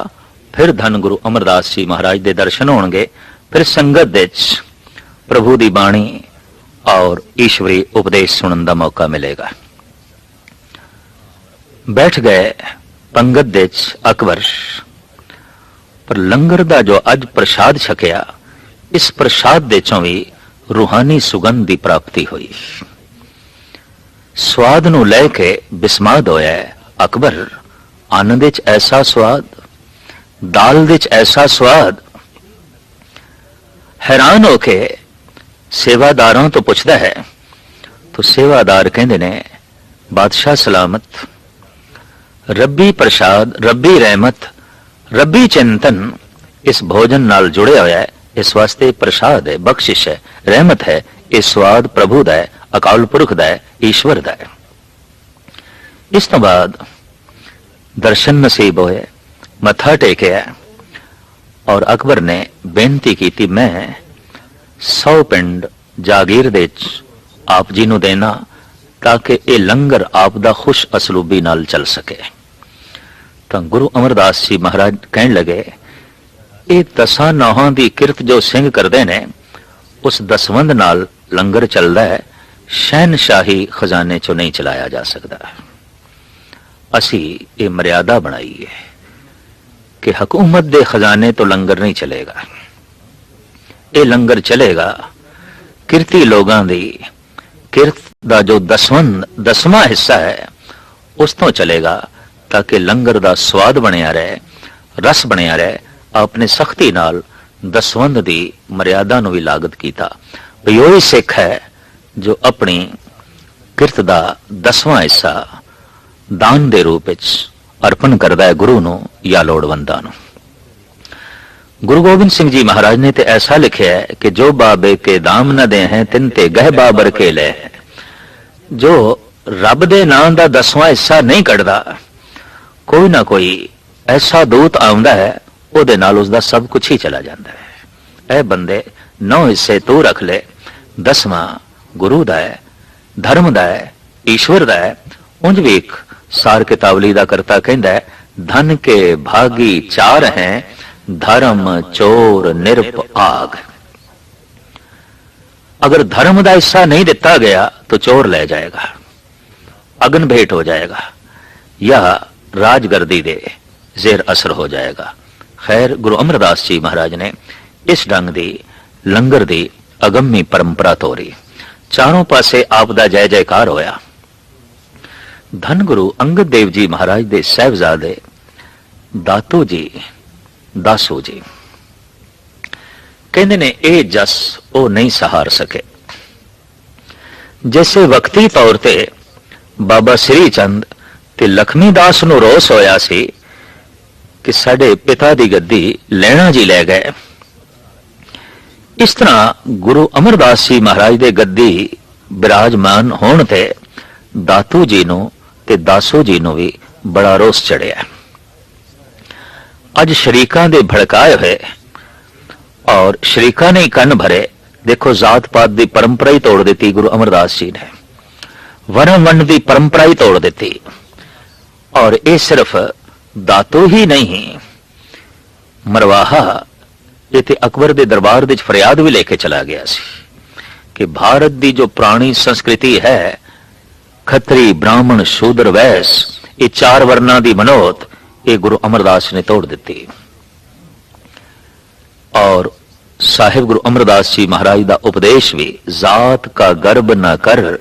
ਫਿਰ ਧੰਨ ਗੁਰੂ ਅਮਰਦਾਸ ਜੀ ਮਹਾਰਾਜ ਦੇ ਦਰਸ਼ਨ ਹੋਣਗੇ, ਫਿਰ ਸੰਗਤ ਵਿੱਚ ਪ੍ਰਭੂ ਦੀ ਬਾਣੀ ਔਰ ਈਸ਼ਵਰੀ ਉਪਦੇਸ਼ ਸੁਣਨ ਦਾ ਮੌਕਾ ਮਿਲੇਗਾ। ਬੈਠ ਗਏ ਪੰਗਤ ਵਿੱਚ ਅਕਬਰ। ਪਰ ਲੰਗਰ ਦਾ ਜੋ ਅੱਜ ਪ੍ਰਸ਼ਾਦ ਛਕਿਆ, ਇਸ ਪ੍ਰਸ਼ਾਦ ਦੇ ਚੋਂ ਵੀ ਰੂਹਾਨੀ ਸੁਗੰਧ ਦੀ ਪ੍ਰਾਪਤੀ ਹੋਈ। ਸਵਾਦ ਨੂੰ ਲੈ ਕੇ ਬਿਸਮਾਦ ਹੋਇਆ ਅਕਬਰ, ਅੰਨ ਵਿੱਚ ਐਸਾ ਸਵਾਦ, ਦਾਲ ਵਿੱਚ ਐਸਾ ਸਵਾਦ। ਹੈਰਾਨ ਹੋ ਕੇ ਸੇਵਾਦਾਰਾਂ ਤੋਂ ਪੁੱਛਦਾ ਹੈ, ਤਾਂ ਸੇਵਾਦਾਰ ਕਹਿੰਦੇ ਨੇ, ਬਾਦਸ਼ਾਹ ਸਲਾਮਤ, ਰੱਬੀ ਪ੍ਰਸ਼ਾਦ, ਰੱਬੀ ਰਹਿਮਤ, ਰੱਬੀ ਚਿੰਤਨ, ਇਸ ਭੋਜਨ ਨਾਲ ਜੁੜਿਆ ਹੋਇਆ ਹੈ, ਇਸ ਵਾਸਤੇ ਪ੍ਰਸ਼ਾਦ ਹੈ, ਬਖਸ਼ਿਸ਼ ਹੈ, ਰਹਿਮਤ ਹੈ ਇਹ ਸਵਾਦ ਪ੍ਰਭੂ ਦਾ ਹੈ, ਅਕਾਲ ਪੁਰਖ ਦਾ ਹੈ ਈਸ਼ਵਰ ਦਾ ਹੈ। ਇਸ ਤੋਂ ਬਾਅਦ ਦਰਸ਼ਨ ਨਸੀਬ ਹੋਏ, ਮੱਥਾ ਟੇਕਿਆ ਔਰ ਅਕਬਰ ਨੇ ਬੇਨਤੀ ਕੀਤੀ, ਮੈਂ 100 ਪਿੰਡ ਜਾਗੀਰ ਦੇ ਵਿੱਚ ਆਪ ਜੀ ਨੂੰ ਦੇਣਾ ਤਾਂ ਕਿ ਇਹ ਲੰਗਰ ਆਪ ਦਾ ਖੁਸ਼ ਅਸਲੂਬੀ ਨਾਲ ਚੱਲ ਸਕੇ। ਤਾਂ ਗੁਰੂ ਅਮਰਦਾਸ ਜੀ ਮਹਾਰਾਜ ਕਹਿਣ ਲੱਗੇ, ਇਹ ਦਸਾਂ ਨੌਹਾਂ ਦੀ ਕਿਰਤ ਜੋ ਸਿੰਘ ਕਰਦੇ ਨੇ, ਉਸ ਦਸਵੰਦ ਨਾਲ ਲੰਗਰ ਚੱਲਦਾ ਹੈ ਸ਼ਹਿਨਸ਼ਾਹੀ ਖਜ਼ਾਨੇ ਚੋਂ ਨਹੀਂ ਚਲਾਇਆ ਜਾ ਸਕਦਾ। ਅਸੀਂ ਇਹ ਮਰਿਆਦਾ ਬਣਾਈ ਹੈ ਕਿ ਹਕੂਮਤ ਦੇ ਖਜ਼ਾਨੇ ਤੋਂ ਲੰਗਰ ਨਹੀਂ ਚਲੇਗਾ। ਇਹ ਲੰਗਰ ਚਲੇਗਾ ਕਿਰਤੀ ਲੋਕਾਂ ਦੀ। ਕਿਰਤ ਦਾ ਜੋ ਦਸਵੰਦ ਦਸਵਾਂ ਹਿੱਸਾ ਹੈ, ਉਸ ਤੋਂ ਚਲੇਗਾ ਤਾਂ ਕਿ ਲੰਗਰ ਦਾ ਸਵਾਦ ਬਣਿਆ ਰਹੇ, ਰਸ ਬਣਿਆ ਰਹੇ ਆਪਨੇ ਸਖਤੀ ਨਾਲ ਦਸਵੰਦ ਦੀ ਮਰਿਆਦਾ ਨੂੰ ਵੀ ਲਾਗਤ ਕੀਤਾ। ਵੀ ਉਹੀ ਸਿੱਖ ਹੈ ਜੋ ਆਪਣੀ ਕਿਰਤ ਦਾ ਦਸਵਾਂ ਹਿੱਸਾ ਦਾਨ ਦੇ ਰੂਪ ਵਿੱਚ ਅਰਪਣ ਕਰਦਾ ਹੈ ਗੁਰੂ ਨੂੰ ਜਾਂ ਲੋੜਵੰਦਾਂ ਨੂੰ। ਗੁਰੂ ਗੋਬਿੰਦ ਸਿੰਘ ਜੀ ਮਹਾਰਾਜ ਨੇ ਤੇ ਐਸਾ ਲਿਖਿਆ ਹੈ ਕਿ ਜੋ ਬਾਬੇ ਕੇ ਦਾਮ ਨ ਦੇ ਹੈ ਤਿੰਨ ਤੇ ਗਹਿ ਬਾਬਰ ਕੇ ਲੈ ਹੈ ਜੋ ਰੱਬ ਦੇ ਨਾਮ ਦਾ ਦਸਵਾਂ ਹਿੱਸਾ ਨਹੀਂ ਕੱਢਦਾ, ਕੋਈ ਨਾ ਕੋਈ ਐਸਾ ਦੂਤ ਆਉਂਦਾ ਹੈ, ਉਹਦੇ ਨਾਲ ਉਸ ਦਾ ਸਭ ਕੁਝ ਹੀ ਚਲਾ ਜਾਂਦਾ ਹੈ। ਇਹ ਬੰਦੇ ਨੌ ਹਿੱਸੇ ਤੂੰ ਰੱਖ ਲੈ, ਦਸਵਾਂ ਗੁਰੂ ਦਾ ਹੈ ਧਰਮ ਦਾ ਹੈ ਈਸ਼ਵਰ ਦਾ ਹੈ ਉਂਝ ਵੀ ਇੱਕ ਸਾਰ ਕਿਤਾਬਲੀ ਦਾ ਕਰਤਾ ਕਹਿੰਦਾ ਹੈ ਧਨ ਕੇ ਭਾਗੀ ਚਾਰ ਹੈ ਧਰਮ ਚੋਰ ਨਿਰਪ ਆਗ अगर धर्म का हिस्सा नहीं दिता गया तो चोर ले जाएगा अगन भेंट हो जाएगा या राजगर्दी दे जेर असर हो जाएगा खैर गुरु अमरदास जी महाराज ने इस ढंग ਦੀ ਲੰਗਰ ਦੀ ਅਗੰਮੀ ਪਰੰਪਰਾ ਤੋਰੀ ਚਾਰੋਂ ਪਾਸੇ ਆਪ ਦਾ ਜੈ ਜੈਕਾਰ ਹੋਇਆ। ਧੰਨ ਗੁਰੂ ਅੰਗਦ ਦੇਵ ਜੀ ਮਹਾਰਾਜ ਦੇ ਸਹਿਬਜ਼ਾਦੇ, ਦਾਤੋ ਜੀ, ਦਾਸੂ ਜੀ। ਕਹਿੰਦੇ ਨੇ, ਇਹ ਜਸ ਉਹ ਨਹੀਂ ਸਹਾਰ ਸਕੇ। ਜਿਵੇਂ ਵਕਤੀ ਤੌਰ ਤੇ ਬਾਬਾ ਸ੍ਰੀ ਚੰਦ ਤੇ ਲਖਮੀ ਦਾਸ ਨੂੰ ਰੋਸ ਹੋਇਆ ਸੀ ਕਿ ਸਾਡੇ ਪਿਤਾ ਦੀ ਗੱਦੀ ਲੈਣਾ ਜੀ ਲੈ ਗਏ। ਇਸ ਤਰ੍ਹਾਂ ਗੁਰੂ ਅਮਰਦਾਸ ਜੀ ਮਹਾਰਾਜ ਦੇ ਗੱਦੀ ਬਿਰਾਜਮਾਨ ਹੋਣ ਤੇ ਦਾਤੂ ਜੀ ਨੂੰ ਤੇ ਦਾਸੂ ਜੀ ਨੂੰ ਵੀ ਬੜਾ ਰੋਸ ਚੜਿਆ। ਅੱਜ ਸ਼ਰੀਕਾਂ ਦੇ ਭੜਕਾਏ ਹੋਏ ਔਰ ਸ਼ਰੀਕਾਂ ਨੇ ਕੰਨ ਭਰੇ, ਦੇਖੋ ਜਾਤ ਪਾਤ ਦੀ ਪਰੰਪਰਾ ਹੀ ਤੋੜ ਦਿੱਤੀ ਗੁਰੂ ਅਮਰਦਾਸ ਜੀ ਨੇ। ਵਰਣ ਵੰਡ ਦੀ ਪਰੰਪਰਾ ਹੀ ਤੋੜ ਦਿੱਤੀ। ਔਰ ਇਹ ਸਿਰਫ ਦਾਤੂ ਹੀ ਨਹੀਂ, ਮਰਵਾਹਾ ਇਹ ਅਕਬਰ ਦੇ ਦਰਬਾਰ ਵਿੱਚ ਫਰਿਆਦ ਵੀ ਲੈ ਕੇ ਚਲਾ ਗਿਆ ਸੀ ਕਿ ਭਾਰਤ ਦੀ ਜੋ ਪ੍ਰਾਣੀ ਸੰਸਕ੍ਰਿਤੀ ਹੈ, ਖੱਤਰੀ ਬ੍ਰਾਹਮਣ ਸ਼ੂਦਰ ਵੈਸ, ਇਹ ਚਾਰ ਵਰਨਾਂ ਦੀ ਮਨੋਤ, ਇਹ ਗੁਰੂ ਅਮਰਦਾਸ ਨੇ ਤੋੜ ਦਿੱਤੀ। ਔਰ ਸਾਹਿਬ ਗੁਰੂ ਅਮਰਦਾਸ ਜੀ ਮਹਾਰਾਜ ਦਾ ਉਪਦੇਸ਼ ਵੀ, ਜ਼ਾਤ ਕਾ ਗਰਬ ਨਾ ਕਰ,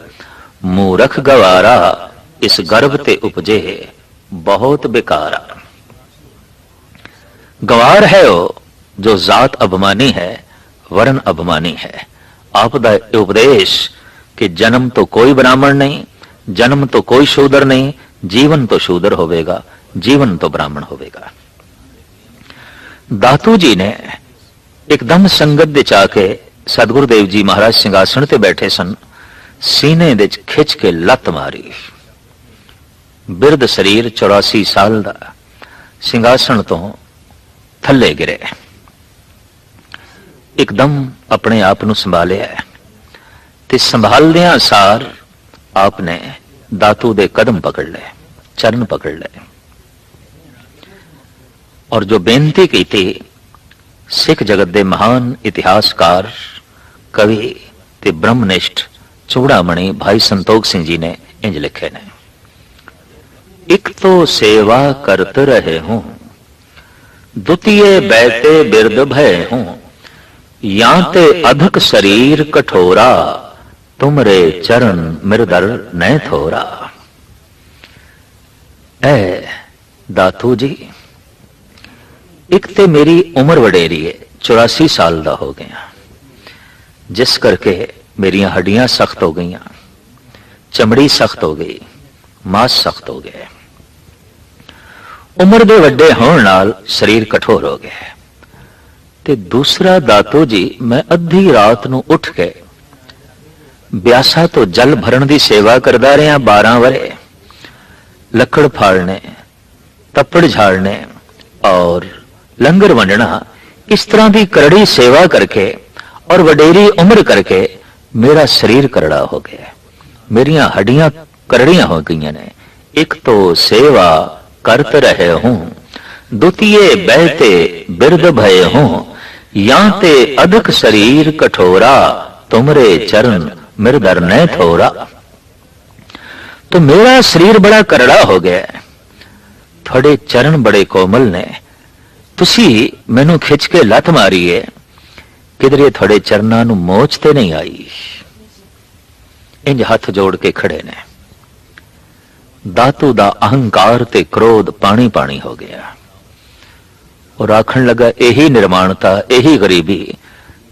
ਮੂਰਖ ਗਵਾਰਾ, ਇਸ ਗਰਬ ਤੇ ਉਪਜੇ ਬਹੁਤ ਬੇਕਾਰਾ। ਗਵਾਰ ਹੈ ਉਹ ਜੋ ਜ਼ਾਤ ਅਭਮਾਨੀ ਹੈ ਵਰਨ ਅਭਮਾਨੀ ਹੈ। ਆਪ ਦਾ ਉਪਦੇਸ਼ ਕਿ ਜਨਮ ਤੋਂ ਕੋਈ ਬ੍ਰਾਹਮਣ ਨਹੀਂ, ਜਨਮ ਤੋਂ ਕੋਈ ਸ਼ੂਦਰ ਨਹੀਂ, ਜੀਵਨ ਤੋਂ ਸ਼ੂਦਰ ਹੋਵੇਗਾ, ਜੀਵਨ ਤੋਂ ਬ੍ਰਾਹਮਣ ਹੋਵੇਗਾ। ਦਾਤੂ ਜੀ ਨੇ ਇੱਕਦਮ ਸੰਗਤ ਦੇ ਚਾ ਕੇ ਸਤਗੁਰੂ ਦੇਵ ਜੀ ਮਹਾਰਾਜ ਸਿੰਘਾਸਣ ਤੇ ਬੈਠੇ ਸਨ। ਸੀਨੇ ਵਿੱਚ ਖਿੱਚ ਕੇ ਲੱਤ ਮਾਰੀ। ਬਿਰਧ ਸਰੀਰ 84 ਸਾਲ ਦਾ ਸਿੰਘਾਸਣ ਤੋਂ ਥੱਲੇ ਗਿਰੇ। ਇੱਕਦਮ ਆਪਣੇ ਆਪ ਨੂੰ ਸੰਭਾਲਿਆ ਤੇ ਸੰਭਾਲਦਿਆਂ ਸਾਰ ਆਪ ਨੇ ਦਾਤੂ ਦੇ ਕਦਮ ਪਕੜ ਲਏ, ਚਰਨ ਪਕੜ ਲਏ। ਔਰ ਜੋ ਬੇਨਤੀ ਕੀਤੀ, ਸਿੱਖ ਜਗਤ ਦੇ ਮਹਾਨ ਇਤਿਹਾਸਕਾਰ, ਕਵੀ ਤੇ ਬ੍ਰਹਮਨਿਸ਼ਟ ਚੂੜਾਮਣੀ ਭਾਈ ਸੰਤੋਖ ਸਿੰਘ ਜੀ ਨੇ ਇੰਜ ਲਿਖੇ ਨੇ, ਇੱਕ ਤੋ ਸੇਵਾ ਕਰਤ ਰਹੇ ਹੂੰ, ਦੁਤੀਏ ਬੈਤੇ ਬਿਰਦ ਭੈ ਹੂੰ ਜਾਂ ਤੇ ਅਧਕ ਸਰੀਰ ਕਠੋਰਾ, ਤੁਮਰੇ ਚਰਨ ਮਿਰਦਰ ਨੈ ਥੋਰਾ। ਐ ਦਾਤੂ ਜੀ, ਇੱਕ ਤੇ ਮੇਰੀ ਉਮਰ ਵਡੇਰੀ ਹੈ 84 ਸਾਲ ਦਾ ਹੋ ਗਿਆ। ਜਿਸ ਕਰਕੇ ਮੇਰੀਆਂ ਹੱਡੀਆਂ ਸਖਤ ਹੋ ਗਈਆਂ, ਚਮੜੀ ਸਖਤ ਹੋ ਗਈ, ਮਾਸ ਸਖਤ ਹੋ ਗਿਆ। ਉਮਰ ਦੇ ਵੱਡੇ ਹੋਣ ਨਾਲ ਸਰੀਰ ਕਠੋਰ ਹੋ ਗਿਆ। ਤੇ ਦੂਸਰਾ ਦਾਤੋ ਜੀ, ਮੈਂ ਅੱਧੀ ਰਾਤ ਨੂੰ ਉੱਠ ਕੇ ਬਿਆਸਾ ਤੋਂ ਜਲ ਭਰਨ ਦੀ ਸੇਵਾ ਕਰਦਾ ਰਿਹਾ 12 ਵਰੇ। ਲੱਕੜ ਫਾੜਨੇ, ਤੱਪੜ ਝਾੜਨੇ ਔਰ ਲੰਗਰ ਵੰਡਣਾ, ਇਸ ਤਰ੍ਹਾਂ ਦੀ ਕਰੜੀ ਸੇਵਾ ਕਰਕੇ ਔਰ ਵਡੇਰੀ ਉਮਰ ਕਰਕੇ ਮੇਰਾ ਸਰੀਰ ਕਰੜਾ ਹੋ ਗਿਆ। ਮੇਰੀਆਂ ਹੱਡੀਆਂ ਕਰੜੀਆਂ ਹੋ ਗਈਆਂ ਨੇ। ਇੱਕ ਤੋਂ ਸੇਵਾ ਕਰਤ ਰਹੇ ਹੂੰ। ਦੁਤੀਏ ਬਹਿਤੇ ਬਿਰਦ ਭਏ ਹੂੰ ਜਾਂ ਤੇ ਅਧਕ ਸਰੀਰ ਕਠੋਰਾ ਤੁਮਰੇ ਚਰਨ ਮਿਰਦਰ ਨੈ ਥੋਰਾ तो मेरा शरीर बड़ा करड़ा हो गया है। ਤੁਹਾਡੇ ਚਰਨ ਬੜੇ ਕੋਮਲ ਨੇ ਤੁਸੀਂ ਮੈਨੂੰ ਖਿੱਚ ਕੇ ਲੱਤ ਮਾਰੀ ਏ ਕਿਧਰੇ ਤੁਹਾਡੇ ਚਰਨਾਂ ਨੂੰ ਮੋਚ ਤੇ ਨਹੀਂ ਆਈ ਇੰਜ ਹੱਥ ਜੋੜ ਕੇ ਖੜੇ ਨੇ ਦਾਤੂ ਦਾ ਅਹੰਕਾਰ ਤੇ ਕ੍ਰੋਧ ਪਾਣੀ ਪਾਣੀ ਹੋ ਗਿਆ ਔਰ ਆਖਣ ਲੱਗਾ, ਇਹੀ ਨਿਰਮਾਣਤਾ, ਇਹੀ ਗਰੀਬੀ।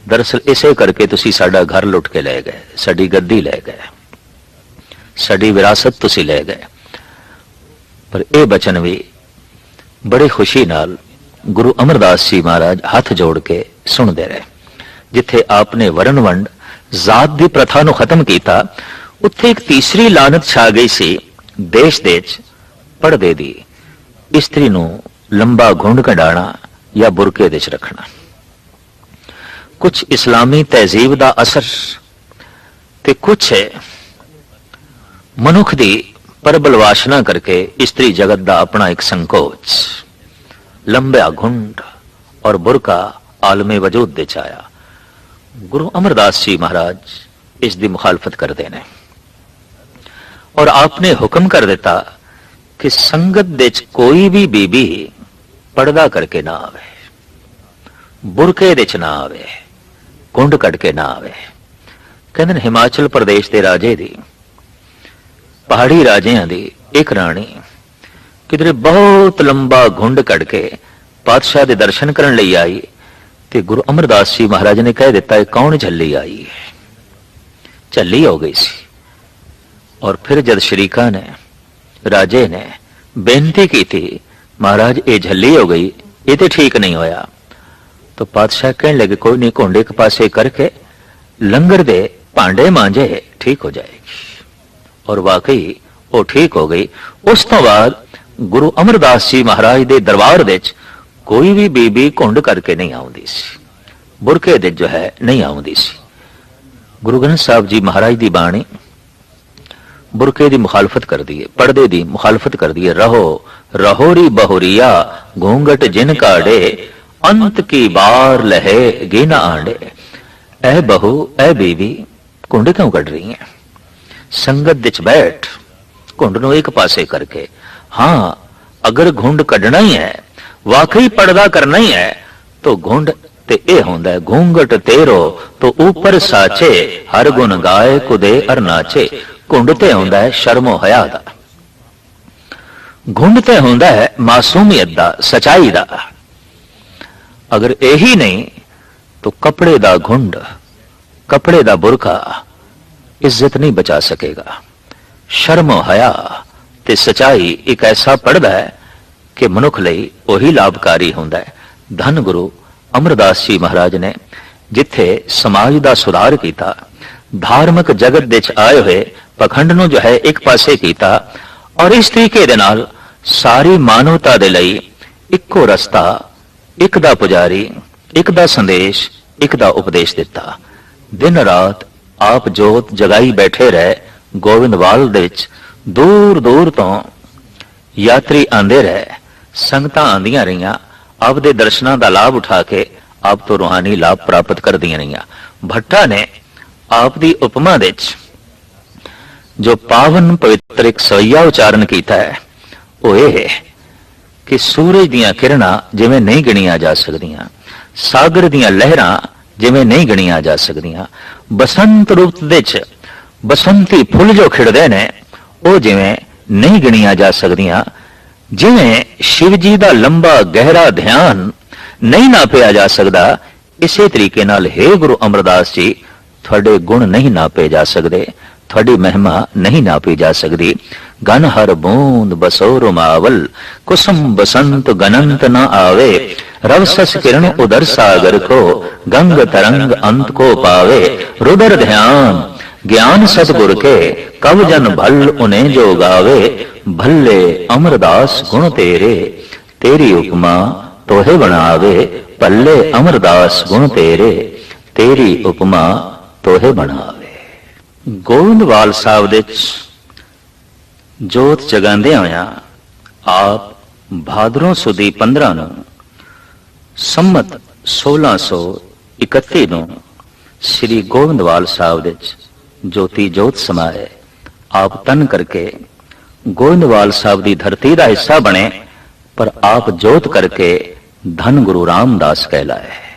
ਦਰਅਸਲ ਇਸੇ ਕਰਕੇ ਤੁਸੀਂ ਸਾਡਾ ਘਰ ਲੁੱਟ ਕੇ ਲੈ ਗਏ, ਸਾਡੀ ਗੱਦੀ ਲੈ ਗਏ, ਸਾਡੀ ਵਿਰਾਸਤ ਤੁਸੀਂ ਲੈ ਗਏ। ਪਰ ਇਹ ਬਚਨ ਵੀ ਬੜੀ ਖੁਸ਼ੀ ਨਾਲ ਗੁਰੂ ਅਮਰਦਾਸ ਜੀ ਮਹਾਰਾਜ ਹੱਥ ਜੋੜ ਕੇ ਸੁਣਦੇ ਰਹੇ। ਜਿੱਥੇ ਆਪਨੇ ਵਰਨ ਵੰਡ ਜ਼ਾਤ ਦੀ ਪ੍ਰਥਾ ਨੂੰ ਖਤਮ ਕੀਤਾ, ਉੱਥੇ ਇੱਕ ਤੀਸਰੀ ਲਾਨਤ ਛਾ ਗਈ ਸੀ, ਦੇਸ਼ ਦੇ ਵਿੱਚ ਪਰਦੇ ਦੀ। ਇਸਤਰੀ ਨੂੰ ਲੰਬਾ ਘੁੰਡ ਕਢਾਣਾ ਜਾਂ ਬੁਰਕੇ ਦੇ ਵਿੱਚ ਰੱਖਣਾ। ਕੁਝ ਇਸਲਾਮੀ ਤਹਿਜ਼ੀਬ ਦਾ ਅਸਰ ਤੇ ਕੁਝ ਮਨੁੱਖ ਦੀ ਪਰਬਲ ਵਾਸ਼ਨਾ ਕਰਕੇ ਇਸਤਰੀ ਜਗਤ ਦਾ ਆਪਣਾ ਇੱਕ ਸੰਕੋਚ, ਲੰਬਾ ਘੁੰਡ ਔਰ ਬੁਰਕਾ ਆਲਮੇ ਵਜੂਦ ਦੇ ਚ ਆਇਆ ਗੁਰੂ ਅਮਰਦਾਸ ਜੀ ਮਹਾਰਾਜ ਇਸ ਦੀ ਮੁਖਾਲਫਤ ਕਰਦੇ ਨੇ। ਔਰ ਆਪਨੇ ਹੁਕਮ ਕਰ ਦਿੱਤਾ ਕਿ ਸੰਗਤ ਦੇ ਚ ਕੋਈ ਵੀ ਬੀਬੀ ਪਰਦਾ ਕਰਕੇ ਨਾ ਆਵੇ। ਬੁਰਕੇ ਦੇ ਚ ਨਾ ਆਵੇ। ਕੁੰਡ ਕੱਢ ਕੇ ਨਾ ਆਵੇ। ਕਹਿੰਦੇ ਨੇ, ਹਿਮਾਚਲ ਪ੍ਰਦੇਸ਼ ਦੇ ਰਾਜੇ ਦੀ, ਪਹਾੜੀ ਰਾਜਿਆਂ ਦੀ ਇੱਕ ਰਾਣੀ ਕਿਧਰੇ ਬਹੁਤ ਲੰਬਾ ਘੁੰਡ ਕੱਢ ਕੇ ਪਾਤਸ਼ਾਹ ਦੇ ਦਰਸ਼ਨ ਕਰਨ ਲਈ ਆਈ ਤੇ ਗੁਰੂ ਅਮਰਦਾਸ ਜੀ ਮਹਾਰਾਜ ਨੇ ਕਹਿ ਦਿੱਤਾ, ਇਹ ਕੌਣ ਝੱਲੀ ਆਈ ਹੈ? ਝੱਲੀ ਹੋ ਗਈ ਸੀ। ਔਰ ਫਿਰ ਜਦ ਸ਼ਰੀਕਾ ਨੇ, ਰਾਜੇ ਨੇ ਬੇਨਤੀ ਕੀਤੀ ਮਹਾਰਾਜ, ਇਹ ਝੱਲੀ ਹੋ ਗਈ। ਇਹ ਤੇ ਠੀਕ ਨਹੀਂ ਹੋਇਆ। ਤਾਂ ਪਾਤਸ਼ਾਹ ਕਹਿਣ ਲੱਗੇ, ਕੋਈ ਨਹੀਂ, ਘੁੰਡੇ ਇੱਕ ਪਾਸੇ ਕਰਕੇ ਲੰਗਰ ਦੇ ਭਾਂਡੇ ਮਾਂਜੇ, ਠੀਕ ਹੋ ਜਾਏਗੀ। ਔਰ ਵਾਕਈ, ਉਹ ਠੀਕ ਹੋ ਗਈ। ਉਸ ਤੋਂ ਬਾਅਦ ਗੁਰੂ ਅਮਰਦਾਸ ਜੀ ਮਹਾਰਾਜ ਦੇ ਦਰਬਾਰ ਵਿੱਚ ਕੋਈ ਵੀ ਬੀਬੀ ਘੁੰਡ ਕਰਕੇ ਨਹੀਂ ਆਉਂਦੀ ਸੀ। ਬੁਰਕੇ ਦੇ ਜੋ ਹੈ, ਨਹੀਂ ਆਉਂਦੀ ਸੀ। ਗੁਰੂ ਗ੍ਰੰਥ ਸਾਹਿਬ ਜੀ ਮਹਾਰਾਜ ਦੀ ਬਾਣੀ ਬੁਰਕੇ ਦੀ ਮੁਖਾਲਫਤ ਕਰਦੀ ਹੈ ਪਰਦੇ ਦੀ ਮੁਖਾਲਫਤ ਕਰਦੀ ਹੈ ਰਹੋ, ਰਹੋਰੀ ਬਹੁਰੀਆ ਘੂੰਗਟ ਜਿਨ ਕਾੜੇ, ਅੰਤ ਕੀ ਬਾਰ ਲਹੇ ਗਿਨ ਆਂਡੇ। ਐ ਬਹੂ, ਐ ਬੀਵੀ, ਘੁੰਡ ਕਿਉਂ ਕੱਢ ਰਹੀ ਹੈ ਸੰਗਤ ਵਿੱਚ ਬੈਠ, ਘੁੰਡ ਨੂੰ ਇੱਕ ਪਾਸੇ ਕਰਕੇ, ਹਾਂ, ਅਗਰ ਘੁੰਡ ਕੱਢਣਾ ਹੀ ਹੈ, ਵਾਕਈ ਪਰਦਾ ਕਰਨਾ ਹੀ ਹੈ, ਤਾਂ ਘੁੰਡ ਤੇ ਇਹ ਹੁੰਦਾ ਹੈ ਘੂੰਗਟ ਤੇਰੋ, ਤੋ ਉਪਰ ਸਾਚੇ, ਹਰ ਗੁਣ ਗਾਏ, ਕੁਦੇ ਅਰਨਾਚੇ ਘੁੰਡ ਤੇ ਹੁੰਦਾ ਹੈ, ਸ਼ਰਮੋ ਹਯਾ ਦਾ। ਘੁੰਡ ਤੇ ਹੁੰਦਾ ਹੈ ਮਾਸੂਮੀਅਤ ਦਾ, ਸਚਾਈ ਦਾ। ਅਗਰ ਇਹੀ ਨਹੀਂ, ਤਾਂ ਕਪੜੇ ਦਾ ਘੁੰਡ, ਕਪੜੇ ਦਾ ਬੁਰਕਾ ਇੱਜ਼ਤ ਨਹੀਂ ਬਚਾ ਸਕੇਗਾ। ਸ਼ਰਮ ਹਿਆ ਤੇ ਸਚਾਈ ਇੱਕ ਐਸਾ ਪੜਦਾ ਹੈ ਕਿ ਮਨੁੱਖ ਲਈ ਉਹੀ ਲਾਭਕਾਰੀ ਹੁੰਦਾ ਹੈ। ਧੰਨ ਗੁਰੂ ਅਮਰਦਾਸ ਜੀ ਮਹਾਰਾਜ ਨੇ ਜਿੱਥੇ ਸਮਾਜ ਦਾ ਸੁਧਾਰ ਕੀਤਾ ਧਾਰਮਿਕ ਜਗਤ ਦੇ ਚ ਆਏ ਹੋਏ ਪਖੰਡ ਨੂੰ ਜੋ ਹੈ ਇੱਕ ਪਾਸੇ ਕੀਤਾ ਔਰ ਇਸ ਤਰੀਕੇ ਦੇ ਨਾਲ ਸਾਰੀ ਮਾਨਵਤਾ ਦੇ ਲਈ ਇੱਕੋ ਰਸਤਾ, ਇੱਕ ਦਾ ਪੁਜਾਰੀ, ਇੱਕ ਦਾ ਸੰਦੇਸ਼, ਇੱਕ ਦਾ ਉਪਦੇਸ਼ ਦਿੱਤਾ। ਦਿਨ ਰਾਤ ਆਪ ਜੋਤ ਜਗਾਈ ਬੈਠੇ ਰਹੇ ਗੋਬਿੰਦਵਾਲ ਦੇ ਵਿੱਚ ਦੂਰ ਦੂਰ ਤੋਂ ਯਾਤਰੀ ਆਂਦੇ ਰਹੇ, ਸੰਗਤਾਂ ਆਂਦੀਆਂ ਰਹੀਆਂ ਆਪ ਦੇ ਦਰਸ਼ਨਾਂ ਦਾ ਲਾਭ ਉਠਾ ਕੇ ਆਪ ਤੋਂ ਰੂਹਾਨੀ ਲਾਭ ਪ੍ਰਾਪਤ ਕਰਦੀਆਂ ਰਹੀਆਂ। ਭੱਟਾ ਨੇ ਆਪ ਦੀ ਉਪਮਾ ਦੇ ਵਿੱਚ। ਜੋ ਪਾਵਨ ਪਵਿੱਤਰ ਇੱਕ ਸਵਈਆ ਉਚਾਰਨ ਕੀਤਾ ਹੈ, ਉਹ ਇਹ ਹੈ ਕਿ ਸੂਰਜ ਦੀਆਂ ਕਿਰਨਾਂ ਜਿਵੇਂ ਨਹੀਂ ਗਿਣੀਆਂ ਜਾ ਸਕਦੀਆਂ, ਸਾਗਰ ਦੀਆਂ ਲਹਿਰਾਂ ਜਿਵੇਂ ਨਹੀਂ ਗਣੀਆਂ ਜਾ ਸਕਦੀਆਂ, ਬਸੰਤ ਰੁੱਤ ਦੇ ਚ ਬਸੰਤੀ ਫੁੱਲ ਜੋ ਖਿੜਦੇ ਨੇ, ਉਹ ਜਿਵੇਂ ਨਹੀਂ ਗਿਣੀਆਂ ਜਾ ਸਕਦੀਆਂ, ਜਿਵੇਂ ਸ਼ਿਵ ਜੀ ਦਾ ਲੰਬਾ ਗਹਿਰਾ ਧਿਆਨ ਨਹੀਂ ਨਾਪਿਆ ਜਾ ਸਕਦਾ, ਇਸੇ ਤਰੀਕੇ ਨਾਲ ਹੈ ਗੁਰੂ ਅਮਰਦਾਸ ਜੀ ਤੁਹਾਡੇ ਗੁਣ ਨਹੀਂ ਨਾਪੇ ਜਾ ਸਕਦੇ, ਤੁਹਾਡੀ ਮਹਿਮਾ ਨਹੀਂ ਨਾਪੀ ਜਾ ਸਕਦੀ। ਗਨ ਹਰ ਬੂੰਦ ਬਸੋਰ ਮਾਵਲ ਕੁਸਮ ਬਸੰਤ ਗਨੰਤ ਨ ਆਵੇ। ਰਵ ਸਸ ਕਿਰਨ ਉਦਰ ਸਾਗਰ ਕੋ, ਗੰਗ ਤਰੰਗ ਅੰਤ ਕੋ ਪਾਵੇ। ਰੁਦਰ ਧਿਆਨ, ਗਿਆਨ ਸਤਗੁਰ ਕੇ ਕਬ ਜਨ ਭਲ ਉਨੇ ਜੋ ਗਾਵੇ। ਭੱਲੇ ਅਮਰਦਾਸ ਗੁਣ ਤੇਰੇ, ਤੇਰੀ ਉਪਮਾ ਤੋਹੇ ਬਣਾਵੇ। ਭੱਲੇ ਅਮਰਦਾਸ ਗੁਣ ਤੇਰੇ, ਤੇਰੀ ਉਪਮਾ ਤੋਹੇ ਬਣਾਵੇ। ਗੋਇੰਦਵਾਲ ਸਾਹਿਬ ਦੇ ਚ ਜੋਤ ਜਗਾਉਂਦੇ ਹੋਇਆ ਆਪ ਭਾਦਰੋਂ ਸੁਦੀ 15 ਨੂੰ ਸੰਮਤ 1631 ਨੂੰ ਸ੍ਰੀ ਗੋਬਿੰਦਵਾਲ ਸਾਹਿਬ ਦੇ ਚ ਜੋਤੀ ਜੋਤ ਸਮਾਏ। ਆਪ ਤਨ ਕਰਕੇ ਗੋਇੰਦਵਾਲ ਸਾਹਿਬ ਦੀ ਧਰਤੀ ਦਾ ਹਿੱਸਾ ਬਣੇ, ਪਰ ਆਪ ਜੋਤ ਕਰਕੇ ਧਨ ਗੁਰੂ ਰਾਮਦਾਸ ਕਹਿਲਾਏ।